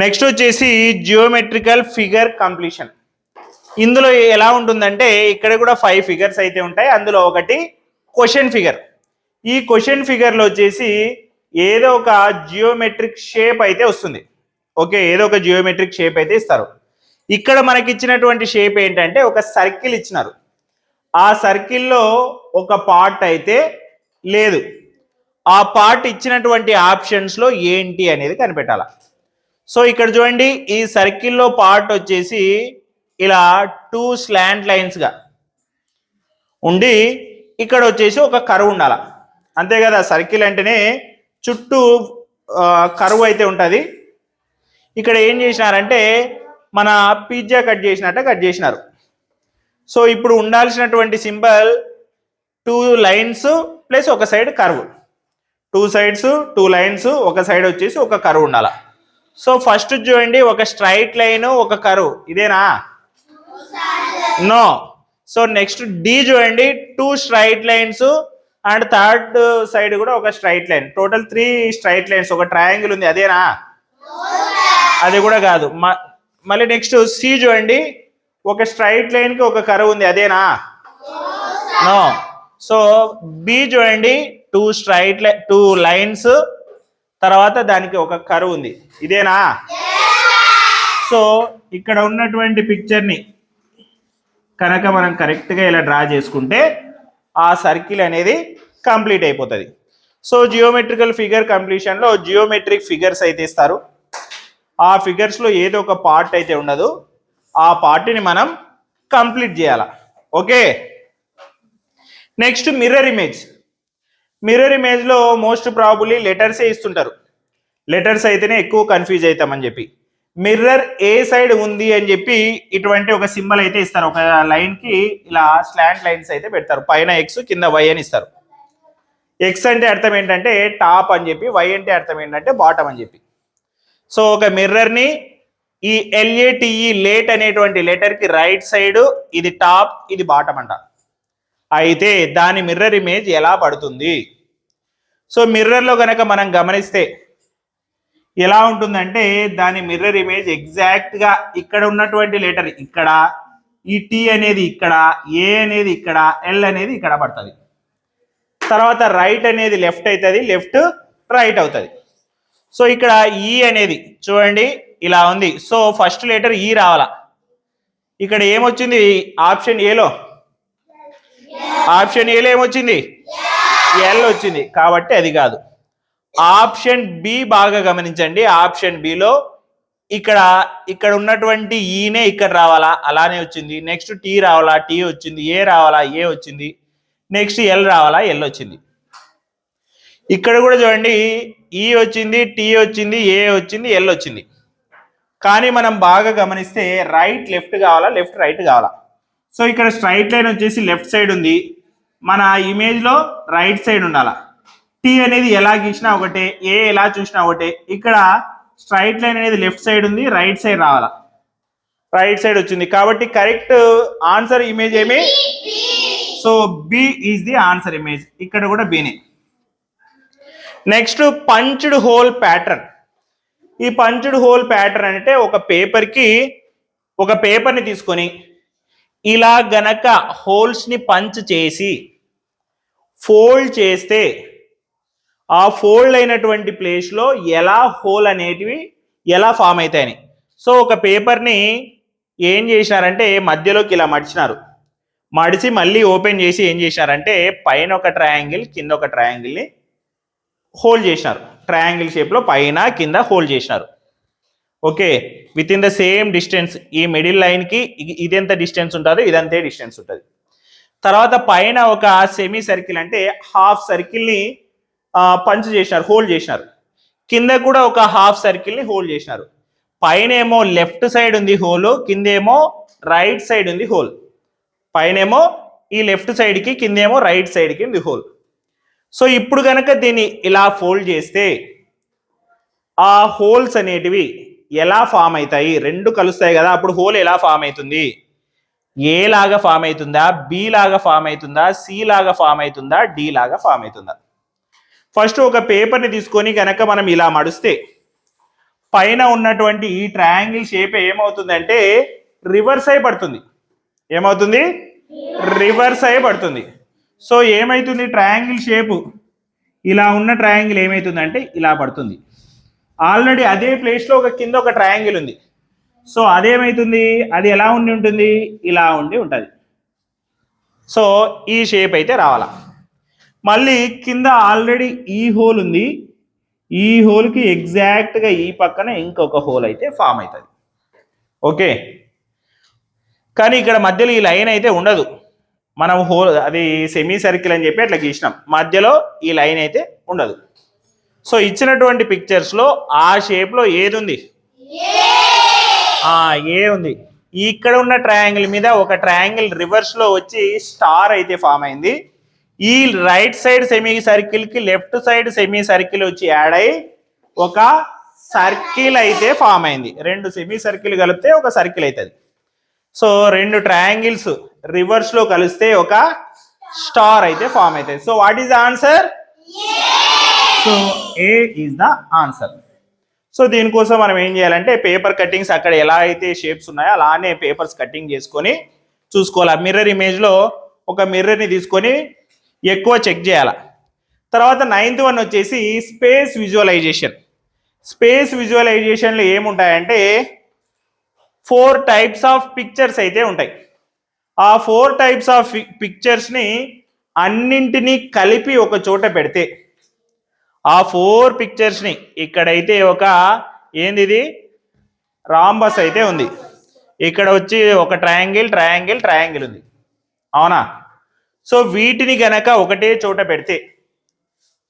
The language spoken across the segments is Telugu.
నెక్స్ట్ వచ్చేసి జియోమెట్రికల్ ఫిగర్ కంప్లీషన్ ఇందులో ఎలా ఉంటుందంటే ఇక్కడ కూడా ఫైవ్ ఫిగర్స్ అయితే ఉంటాయి. అందులో ఒకటి క్వశ్చన్ ఫిగర్ ఈ క్వశ్చన్ ఫిగర్లో వచ్చేసి ఏదో ఒక జియోమెట్రిక్ షేప్ అయితే వస్తుంది. ఓకే ఏదో ఒక జియోమెట్రిక్ షేప్ అయితే ఇస్తారు. ఇక్కడ మనకి ఇచ్చినటువంటి షేప్ ఏంటంటే ఒక సర్కిల్ ఇచ్చినారు. ఆ సర్కిల్లో ఒక పార్ట్ అయితే లేదు. ఆ పార్ట్ ఇచ్చినటువంటి ఆప్షన్స్లో ఏంటి అనేది కనిపెట్టాలి? సో ఇక్కడ చూడండి ఈ సర్కిల్లో పార్ట్ వచ్చేసి ఇలా టూ స్లాంట్ లైన్స్గా ఉండి ఇక్కడ వచ్చేసి ఒక కరువు ఉండాల. అంతే కదా సర్కిల్ అంటేనే చుట్టూ కరువు అయితే ఉంటుంది. ఇక్కడ ఏం చేసినారంటే మన పిజ్జా కట్ చేసినట్ట కట్ చేసినారు. సో ఇప్పుడు ఉండాల్సినటువంటి సింబల్ టూ లైన్స్ ప్లస్ ఒక side curve. Two sides two lines ఒక సైడ్ వచ్చేసి ఒక కర్వ్ ఉండాల. సో ఫస్ట్ చూడండి ఒక స్ట్రైట్ లైన్ ఒక కరువు. ఇదేనా? నో. సో నెక్స్ట్ డి చూడండి two straight lines and third side కూడా ఒక straight line. Total three straight lines ఒక ట్రయాంగిల్ ఉంది అదేనా? అది కూడా కాదు. మ- మళ్ళీ నెక్స్ట్ సి చూడండి ఒక స్ట్రైట్ లైన్కి ఒక కరువు ఉంది అదేనా? నో. సో బి చూడండి two straight line two lines తర్వాత దానికి ఒక కరువు ఉంది. ఇదేనా? సో ఇక్కడ ఉన్నటువంటి పిక్చర్ని కనుక మనం కరెక్ట్గా ఇలా డ్రా చేసుకుంటే ఆ సర్కిల్ అనేది కంప్లీట్ అయిపోతుంది. సో జియోమెట్రికల్ ఫిగర్ కంప్లీషన్లో జియోమెట్రిక్ ఫిగర్స్ అయితే ఇస్తారు. ఆ ఫిగర్స్లో ఏదో ఒక పార్ట్ అయితే ఉండదు. ఆ పార్ట్ని మనం కంప్లీట్ చేయాల. Okay? Next mirror image mirror ఇమేజ్లో మోస్ట్ ప్రాబులీ లెటర్సే ఇస్తుంటారు? లెటర్స్ అయితేనే ఎక్కువ కన్ఫ్యూజ్ అవుతామని చెప్పి. మిర్రర్ ఏ సైడ్ ఉంది అని చెప్పి ఇటువంటి ఒక సింబల్ అయితే ఇస్తారు. ఒక లైన్కి ఇలా స్లాంట్ లైన్స్ అయితే పెడతారు. పైన ఎక్స్ కింద వై అని ఇస్తారు. ఎక్స్ అంటే అర్థం ఏంటంటే టాప్ అని చెప్పి వై అంటే అర్థం ఏంటంటే బాటమ్ అని చెప్పి. సో ఒక మిర్రర్ని ఈ L A T E late అనేటువంటి లెటర్కి రైట్ సైడ్ ఇది టాప్ ఇది బాటమ్ అంటారు అయితే దాని మిర్రర్ ఇమేజ్ ఎలా పడుతుంది? సో మిర్రర్లో కనుక మనం గమనిస్తే ఎలా ఉంటుందంటే దాని మిర్రర్ ఇమేజ్ ఎగ్జాక్ట్గా ఇక్కడ ఉన్నటువంటి లెటర్ ఇక్కడ ఈ టీ అనేది ఇక్కడ ఏ అనేది ఇక్కడ ఎల్ అనేది ఇక్కడ పడుతుంది. తర్వాత రైట్ అనేది లెఫ్ట్ అవుతుంది లెఫ్ట్ రైట్ అవుతుంది. సో ఇక్కడ ఈ అనేది చూడండి ఇలా ఉంది. సో ఫస్ట్ లెటర్ ఈ రావాలా? ఇక్కడ ఏమొచ్చింది? ఆప్షన్ ఏలో ఆప్షన్ ఏలో ఏమొచ్చింది ఎల్ వచ్చింది. కాబట్టి అది కాదు. ఆప్షన్ బి బాగా గమనించండి. ఆప్షన్ బిలో ఇక్కడ ఇక్కడ ఉన్నటువంటి e ఈనే ఇక్కడ రావాలా? అలానే వచ్చింది. నెక్స్ట్ టీ రావాలా? టీ వచ్చింది. ఏ రావాలా? ఏ వచ్చింది. నెక్స్ట్ ఎల్ రావాలా? ఎల్ వచ్చింది. ఇక్కడ కూడా చూడండి. ఈ వచ్చింది టీ వచ్చింది ఏ వచ్చింది ఎల్ వచ్చింది. కానీ మనం బాగా గమనిస్తే రైట్ లెఫ్ట్ కావాలా? లెఫ్ట్ రైట్ కావాలా? సో ఇక్కడ స్ట్రైట్ లైన్ వచ్చేసి లెఫ్ట్ సైడ్ ఉంది. మన ఇమేజ్లో రైట్ సైడ్ ఉండాల. టీ అనేది ఎలా గీసినా ఒకటే ఏ ఎలా చూసినా ఒకటే. ఇక్కడ స్ట్రైట్ లైన్ అనేది లెఫ్ట్ సైడ్ ఉంది రైట్ సైడ్ రావాలా. రైట్ సైడ్ వచ్చింది. కాబట్టి కరెక్ట్ ఆన్సర్ ఇమేజ్ ఏమి? So B is the answer image ఇక్కడ కూడా బీనే నెక్స్ట్ పంచ్డ్ హోల్ ప్యాటర్న్ ఈ పంచ్డ్ హోల్ ప్యాటర్న్ అంటే ఒక పేపర్కి ఒక పేపర్ని తీసుకొని ఇలా గనక హోల్స్ని పంచ్ చేసి ఫోల్డ్ చేస్తే ఆ ఫోల్డ్ అయినటువంటి ప్లేస్లో ఎలా హోల్ అనేటివి ఎలా ఫామ్ అవుతాయని సో ఒక పేపర్ని ఏం చేసినారంటే మధ్యలోకి ఇలా మడిచినారు. మడిచి మళ్ళీ ఓపెన్ చేసి ఏం చేసినారంటే పైన ఒక ట్రయాంగిల్ కింద ఒక ట్రయాంగిల్ని హోల్డ్ చేసినారు. ట్రయాంగిల్ షేప్లో పైన కింద హోల్డ్ చేసినారు. Okay within the same distance ఈ మిడిల్ లైన్కి ఇదెంత డిస్టెన్స్ ఉంటుందో? ఇదంతే డిస్టెన్స్ ఉంటుంది. తర్వాత పైన ఒక సెమీ సర్కిల్ అంటే హాఫ్ సర్కిల్ని పంచ్ చేసినారు హోల్డ్ చేసినారు. కింద కూడా ఒక హాఫ్ సర్కిల్ని హోల్డ్ చేసినారు. పైన ఏమో లెఫ్ట్ సైడ్ ఉంది హోల్ కిందేమో రైట్ సైడ్ ఉంది హోల్ పైనేమో ఈ లెఫ్ట్ సైడ్కి కిందేమో రైట్ సైడ్కి ఉంది హోల్ సో ఇప్పుడు కనుక దీన్ని ఇలా ఫోల్డ్ చేస్తే ఆ హోల్స్ అనేటివి ఎలా ఫామ్ అవుతాయి? రెండు కలుస్తాయి కదా అప్పుడు హోల్ ఎలా ఫామ్ అవుతుంది? ఏ లాగా ఫామ్ అవుతుందా? బి లాగా ఫామ్ అవుతుందా? సి లాగా ఫామ్ అవుతుందా? డి లాగా ఫామ్ అవుతుందా? ఫస్ట్ ఒక పేపర్ని తీసుకొని కనుక మనం ఇలా మడిస్తే పైన ఉన్నటువంటి ఈ ట్రయాంగిల్ షేప్ ఏమవుతుందంటే రివర్స్ అయి పడుతుంది. ఏమవుతుంది? రివర్స్ అయి పడుతుంది. సో ఏమైతుంది? ట్రయాంగిల్ షేపు ఇలా ఉన్న ట్రయాంగిల్ ఏమవుతుందంటే ఇలా పడుతుంది. ఆల్రెడీ అదే ప్లేస్లో ఒక కింద ఒక ట్రయాంగిల్ ఉంది. సో అదేమవుతుంది అది ఎలా ఉండి ఉంటుంది? ఇలా ఉండి ఉంటుంది. సో ఈ షేప్ అయితే రావాలా. మళ్ళీ కింద ఆల్రెడీ ఈ హోల్ ఉంది. ఈ హోల్కి ఎగ్జాక్ట్గా ఈ పక్కన ఇంకొక హోల్ అయితే ఫామ్ అవుతుంది. ఓకే? కానీ ఇక్కడ మధ్యలో ఈ లైన్ అయితే ఉండదు. మనం హోల్ అది సెమీ సర్కిల్ అని చెప్పి అట్లా గీసినాం. మధ్యలో ఈ లైన్ అయితే ఉండదు. సో ఇచ్చినటువంటి పిక్చర్స్లో ఆ షేప్లో ఏది ఉంది ఆ, ఏ ఉంది. ఇక్కడ ఉన్న ట్రయాంగిల్ మీద ఒక ట్రయాంగిల్ రివర్స్లో వచ్చి స్టార్ అయితే ఫామ్ అయింది. ఈ రైట్ సైడ్ సెమీ సర్కిల్కి లెఫ్ట్ సైడ్ సెమీ సర్కిల్ వచ్చి యాడ్ అయి ఒక సర్కిల్ అయితే ఫామ్ అయింది. రెండు సెమీ సర్కిల్ కలిపితే ఒక సర్కిల్ అవుతుంది. సో రెండు ట్రయాంగిల్స్ రివర్స్లో కలిస్తే ఒక స్టార్ అయితే ఫామ్ అవుతుంది. So what is the answer so A is the answer so దీనికోసం మనం ఏం చేయాలంటే పేపర్ కట్టింగ్స్ అక్కడ ఎలా అయితే షేప్స్ ఉన్నాయో అలానే పేపర్స్ కట్టింగ్ చేసుకొని చూసుకోవాలి. మిర్రర్ ఇమేజ్లో ఒక మిర్రర్ని తీసుకొని ఎక్కువ చెక్ చేయాలి. తర్వాత నైన్త్ వన్ వచ్చేసి స్పేస్ విజువలైజేషన్ స్పేస్ విజువలైజేషన్లో ఏముంటాయంటే ఫోర్ టైప్స్ ఆఫ్ పిక్చర్స్ అయితే ఉంటాయి. ఆ ఫోర్ టైప్స్ ఆఫ్ పిక్చర్స్ని అన్నింటినీ కలిపి ఒక చోట పెడితే ఆ ఫోర్ పిక్చర్స్ని ఇక్కడైతే ఒక ఏంది ఇది రాంబస్ అయితే ఉంది. ఇక్కడ వచ్చి ఒక ట్రయాంగిల్ ట్రయాంగిల్ ట్రయాంగిల్ ఉంది. అవునా? సో వీటిని గనక ఒకటే చోట పెడితే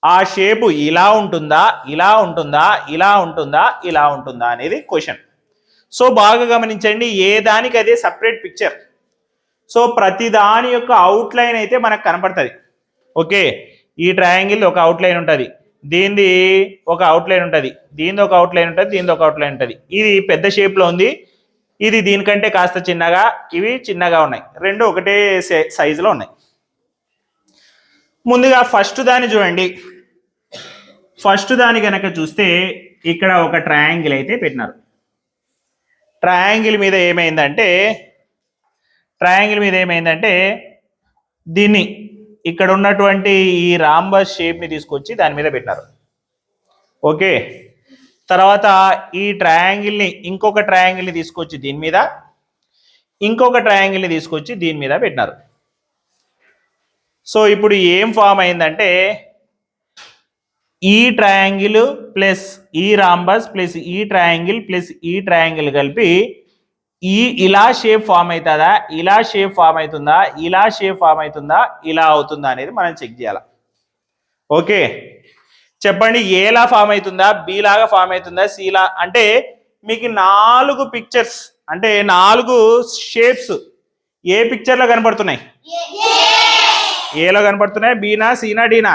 ఆ షేపు ఇలా ఉంటుందా ఇలా ఉంటుందా ఇలా ఉంటుందా ఇలా ఉంటుందా అనేది క్వశ్చన్ సో బాగా గమనించండి ఏ దానికి అదే సపరేట్ పిక్చర్ సో ప్రతి దాని యొక్క అవుట్లైన్ అయితే మనకు కనపడుతుంది. ఓకే? ఈ ట్రయాంగిల్ ఒక అవుట్లైన్ ఉంటుంది. దీనిది ఒక అవుట్లైన్ ఉంటుంది. దీనిది ఒక అవుట్లైన్ ఉంటుంది దీనిది ఒక అవుట్లైన్ ఉంటుంది. ఇది పెద్ద షేప్లో ఉంది. ఇది దీనికంటే కాస్త చిన్నగా ఇవి చిన్నగా ఉన్నాయి. రెండు ఒకటే సైజులో ఉన్నాయి. ముందుగా ఫస్ట్ దాన్ని చూడండి. ఫస్ట్ దాని కనుక చూస్తే ఇక్కడ ఒక ట్రయాంగిల్ అయితే పెట్టినారు. ట్రయాంగిల్ మీద ఏమైందంటే ట్రయాంగిల్ మీద ఏమైందంటే దీన్ని ఇక్కడ ఉన్నటువంటి ఈ రాంబస్ షేప్ని తీసుకొచ్చి దాని మీద పెట్టినారు. ఓకే? తర్వాత ఈ ట్రయాంగిల్ని ఇంకొక ట్రయాంగిల్ని తీసుకొచ్చి దీని మీద ఇంకొక ట్రయాంగిల్ని తీసుకొచ్చి దీని మీద పెట్టినారు. సో ఇప్పుడు ఏం ఫామ్ అయిందంటే ఈ ట్రయాంగిల్ ప్లస్ ఈ రాంబస్ ప్లస్ ఈ ట్రయాంగిల్ ప్లస్ ఈ ట్రయాంగిల్ కలిపి ఈ ఇలా షేప్ ఫామ్ అవుతుందా? ఇలా షేప్ ఫామ్ అవుతుందా? ఇలా షేప్ ఫామ్ అవుతుందా? ఇలా అవుతుందా అనేది మనం చెక్ చేయాలి. ఓకే చెప్పండి ఏలా ఫామ్ అవుతుందా? బి లాగా ఫామ్ అవుతుందా? సి లా అంటే మీకు నాలుగు పిక్చర్స్ అంటే నాలుగు షేప్స్ ఏ పిక్చర్లో కనపడుతున్నాయి? ఏలో కనపడుతున్నాయి? బీనా సీనా డీనా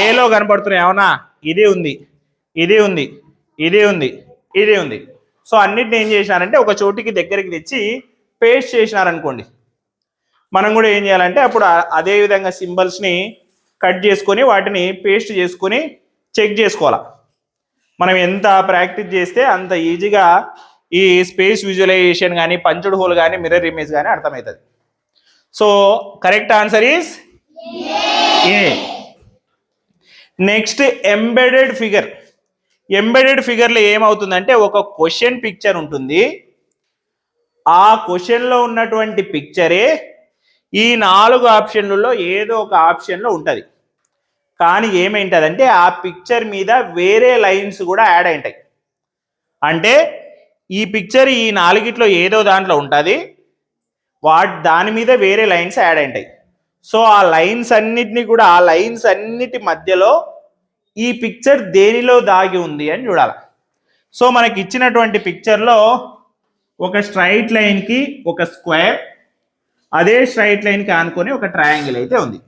ఏలో కనపడుతున్నాయి అవునా? ఇది ఉంది. ఇది ఉంది. ఇది ఉంది. ఇది ఉంది. సో అన్నిటిని ఏం చేసినారంటే ఒక చోటికి దగ్గరికి తెచ్చి పేస్ట్ చేసినారనుకోండి. మనం కూడా ఏం చేయాలంటే అప్పుడు అదే విధంగా సింబల్స్ని కట్ చేసుకొని వాటిని పేస్ట్ చేసుకొని చెక్ చేసుకోవాలి. మనం ఎంత ప్రాక్టీస్ చేస్తే అంత ఈజీగా ఈ స్పేస్ విజువలైజేషన్ కానీ పంచుడు హోల్ కానీ మిర్రర్ ఇమేజ్ కానీ అర్థమవుతుంది. So correct answer is A. Next embedded figure. Embedded ఫిగర్లో ఏమవుతుందంటే ఒక క్వశ్చన్ పిక్చర్ ఉంటుంది. ఆ క్వశ్చన్లో ఉన్నటువంటి పిక్చరే ఈ నాలుగు ఆప్షన్లలో ఏదో ఒక ఆప్షన్లో ఉంటుంది. కానీ ఏమైంటుందంటే ఆ పిక్చర్ మీద వేరే లైన్స్ కూడా యాడ్ అయింటాయి. అంటే ఈ పిక్చర్ ఈ నాలుగిట్లో ఏదో దాంట్లో ఉంటుంది. వాట్ దాని మీద వేరే లైన్స్ యాడ్ అయింటాయి. సో ఆ లైన్స్ అన్నిటిని కూడా ఆ లైన్స్ అన్నిటి మధ్యలో ఈ పిక్చర్ దేనిలో దాగి ఉంది అని చూడాలి. సో మనకి ఇచ్చినటువంటి పిక్చర్లో ఒక స్ట్రైట్ లైన్కి ఒక స్క్వేర్ అదే స్ట్రైట్ లైన్కి ఆనుకొని ఒక ట్రయాంగిల్ అయితే ఉంది.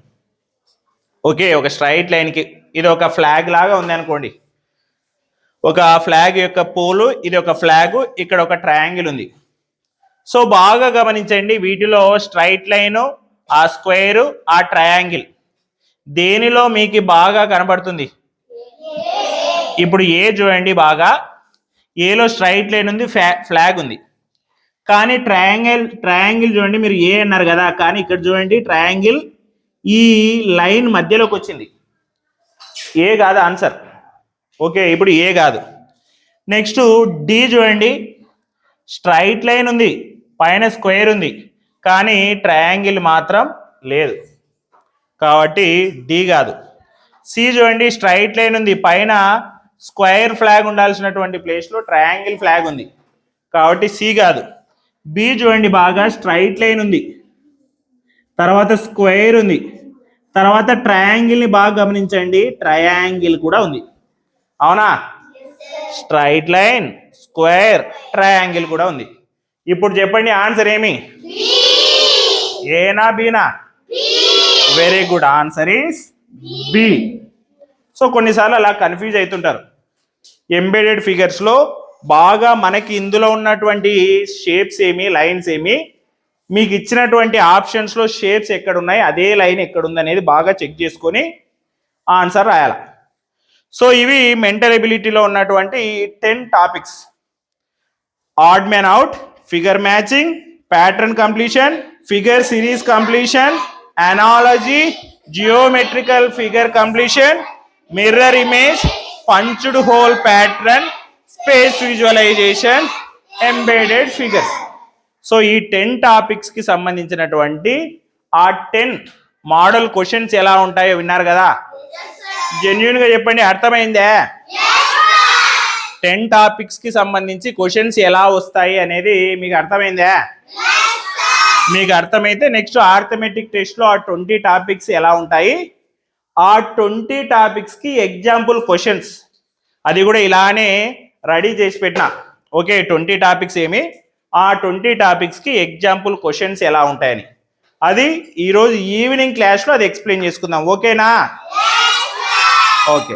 ఓకే ఒక స్ట్రైట్ లైన్కి ఇది ఒక ఫ్లాగ్ లాగా ఉంది అనుకోండి. ఒక ఫ్లాగ్ యొక్క పోలు ఇది ఒక ఫ్లాగ్ ఇక్కడ ఒక ట్రయాంగిల్ ఉంది. సో బాగా గమనించండి వీటిలో స్ట్రైట్ లైను ఆ స్క్వేర్ ఆ ట్రయాంగిల్ దేనిలో మీకు బాగా కనబడుతుంది? ఇప్పుడు ఏ చూడండి బాగా. ఏలో స్ట్రైట్ లైన్ ఉంది ఫ్లాగ్ ఉంది. కానీ ట్రయాంగిల్ ట్రయాంగిల్ చూడండి మీరు ఏ అన్నారు కదా కానీ ఇక్కడ చూడండి ట్రయాంగిల్ ఈ లైన్ మధ్యలోకి వచ్చింది. ఏ కాదు ఆన్సర్ ఓకే ఇప్పుడు ఏ కాదు. నెక్స్ట్ డి చూడండి. స్ట్రైట్ లైన్ ఉంది పైన స్క్వేర్ ఉంది కానీ ట్రయాంగిల్ మాత్రం లేదు. కాబట్టి డి కాదు. సి చూడండి స్ట్రైట్ లైన్ ఉంది పైన స్క్వేర్ ఫ్లాగ్ ఉండాల్సినటువంటి ప్లేస్లో ట్రయాంగిల్ ఫ్లాగ్ ఉంది. కాబట్టి సి కాదు. బి చూడండి బాగా స్ట్రైట్ లైన్ ఉంది. తర్వాత స్క్వేర్ ఉంది. తర్వాత ట్రయాంగిల్ని బాగా గమనించండి. ట్రయాంగిల్ కూడా ఉంది. అవునా? స్ట్రైట్ లైన్ స్క్వేర్ ట్రయాంగిల్ కూడా ఉంది. ఇప్పుడు చెప్పండి ఆన్సర్ ఏమి? ఏనా బీనా very good answer is B so కొన్నిసార్లు అలా కన్ఫ్యూజ్ అవుతుంటారు. ఎంబెడెడ్ ఫిగర్స్లో బాగా మనకి ఇందులో ఉన్నటువంటి షేప్స్ ఏమి లైన్స్ ఏమి మీకు ఇచ్చినటువంటి ఆప్షన్స్లో షేప్స్ ఎక్కడున్నాయి అదే లైన్ ఎక్కడుందనేది అనేది బాగా చెక్ చేసుకొని ఆన్సర్ రాయాలి. సో ఇవి మెంటల్ ఎబిలిటీలో ఉన్నటువంటి ten topics odd man out figure matching pattern completion figure series completion analogy geometrical figure completion mirror image punched hole pattern space visualization embedded figures. So ఈ టెన్ టాపిక్స్కి సంబంధించినటువంటి ఆ టెన్ మోడల్ క్వశ్చన్స్ ఎలా ఉంటాయో విన్నారు కదా? జెన్యున్గా చెప్పండి అర్థమైందే? టెన్ టాపిక్స్కి సంబంధించి క్వశ్చన్స్ ఎలా వస్తాయి అనేది మీకు అర్థమైందా? మీకు అర్థమైతే నెక్స్ట్ ఆర్థమెటిక్ టెస్ట్లో ఆ ట్వంటీ టాపిక్స్ ఎలా ఉంటాయి? ఆ ట్వంటీ టాపిక్స్కి ఎగ్జాంపుల్ క్వశ్చన్స్. అది కూడా ఇలానే రెడీ చేసి పెట్టిన. ఓకే ట్వంటీ టాపిక్స్ ఏమి? ఆ ట్వంటీ టాపిక్స్కి ఎగ్జాంపుల్ క్వశ్చన్స్ ఎలా ఉంటాయని. అది ఈరోజు ఈవినింగ్ క్లాస్లో అది ఎక్స్ప్లెయిన్ చేసుకుందాం. ఓకేనా? ఓకే.